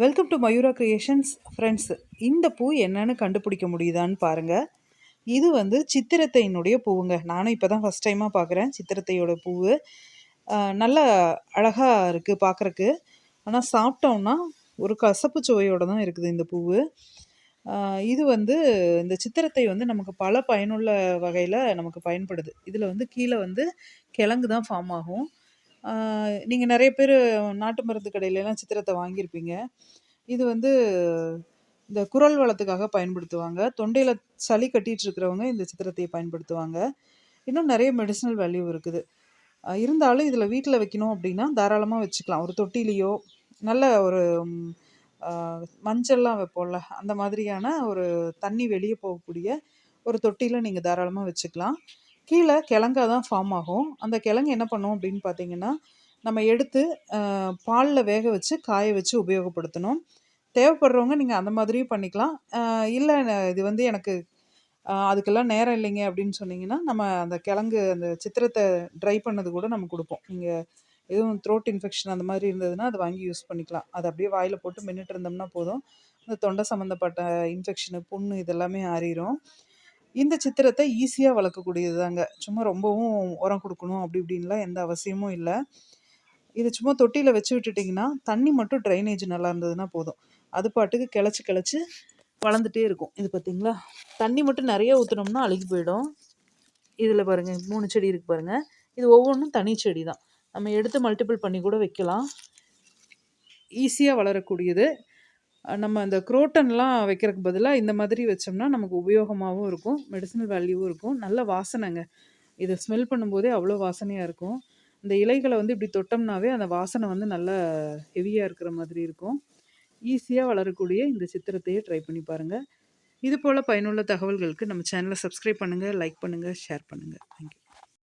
Welcome to Mayura creations friends இந்த பூ என்னன்னு கண்டுபிடிக்க முடியுதான்னு பாருங்கள் இது வந்து சித்திரத்தையினுடைய பூவுங்க. நானும் இப்போ தான் ஃபஸ்ட் டைமாக பார்க்குறேன் சித்திரத்தையோட பூவு. நல்லா நல்ல அழகாக இருக்குது பார்க்குறக்கு ஆனால் சாப்பிட்டோம்னா ஒரு கசப்பு சுவையோடு தான் இருக்குது இந்த பூவு. இது வந்து இந்த சித்திரத்தை வந்து நமக்கு பல பயனுள்ள வகையில் நமக்கு பயன்படுது. இதில் வந்து கீழே வந்து கிழங்கு தான் ஃபார்ம் ஆகும். நீங்கள் நிறைய பேர் நாட்டு மருந்து கடையிலலாம் சித்திரத்தை வாங்கியிருப்பீங்க. இது வந்து இந்த குரல் வளத்துக்காக பயன்படுத்துவாங்க. தொண்டையில் சளி கட்டிகிட்டு இருக்கிறவங்க இந்த சித்திரத்தை பயன்படுத்துவாங்க. இன்னும் நிறைய மெடிசினல் வேல்யூ இருக்குது. இருந்தாலும் இதில் வீட்டில் வைக்கணும் அப்படின்னா தாராளமாக வச்சுக்கலாம். ஒரு தொட்டிலேயோ நல்ல ஒரு மஞ்சள்லாம் வைப்போம்ல அந்த மாதிரியான ஒரு தண்ணி வெளியே போகக்கூடிய ஒரு தொட்டியில் நீங்கள் தாராளமாக வச்சுக்கலாம். கீழே கிழங்கா தான் ஃபார்ம் ஆகும். அந்த கிழங்கு என்ன பண்ணும் அப்படின்னு பார்த்தீங்கன்னா நம்ம எடுத்து பாலில் வேக வச்சு காய வச்சு உபயோகப்படுத்தணும். தேவைப்படுறவங்க நீங்கள் அந்த மாதிரியும் பண்ணிக்கலாம். இல்லை இது வந்து எனக்கு அதுக்கெல்லாம் நேரம் இல்லைங்க அப்படின்னு சொன்னீங்கன்னா நம்ம அந்த கிழங்கு அந்த சித்திரத்தை ட்ரை பண்ணது கூட நம்ம கொடுப்போம். நீங்கள் எதுவும் த்ரோட் இன்ஃபெக்ஷன் அந்த மாதிரி இருந்ததுன்னா அதை வாங்கி யூஸ் பண்ணிக்கலாம். அதை அப்படியே வாயில் போட்டு மின்னுட்டு இருந்தோம்னா போதும். அந்த தொண்டை சம்மந்தப்பட்ட இன்ஃபெக்ஷனு புண்ணு இதெல்லாமே ஆறிடும் இந்த சித்திரத்தை ஈஸியாக வளர்க்கக்கூடியது தாங்க சும்மா ரொம்பவும் உரம் கொடுக்கணும் அப்படி இப்படின்லாம் எந்த அவசியமும் இல்லை. இது சும்மா தொட்டியில் வச்சு விட்டுட்டிங்கன்னா தண்ணி மட்டும் ட்ரைனேஜ் நல்லா இருந்ததுன்னா போதும். அது பாட்டுக்கு கிளச்சி கிளச்சி வளர்ந்துட்டே இருக்கும். இது பார்த்தீங்களா தண்ணி மட்டும் நிறைய ஊற்றுனோம்னா அழுகி போயிடும். இதில் பாருங்கள் மூணு செடி இருக்கு பாருங்கள் இது ஒவ்வொன்றும் தனி செடி தான் நம்ம எடுத்து மல்டிபிள் பண்ணி கூட வைக்கலாம். ஈஸியாக வளரக்கூடியது. நம்ம அந்த குரோட்டன்லாம் வைக்கிறதுக்கு பதிலாக இந்த மாதிரி வச்சோம்னா நமக்கு உபயோகமாகவும் இருக்கும் மெடிசனல் வேல்யூவும் இருக்கும். நல்ல வாசனைங்க. இதை ஸ்மெல் பண்ணும்போதே அவ்வளோ வாசனையாக இருக்கும். இந்த இலைகளை வந்து இப்படி தொட்டோம்னாவே அந்த வாசனை வந்து நல்ல ஹெவியாக இருக்கிற மாதிரி இருக்கும். ஈஸியாக வளரக்கூடிய இந்த சித்திரத்தையே ட்ரை பண்ணி பாருங்கள் இது போல் பயனுள்ள தகவல்களுக்கு நம்ம சேனலை சப்ஸ்கிரைப் பண்ணுங்கள் லைக் பண்ணுங்கள் ஷேர் பண்ணுங்கள் தேங்க்யூ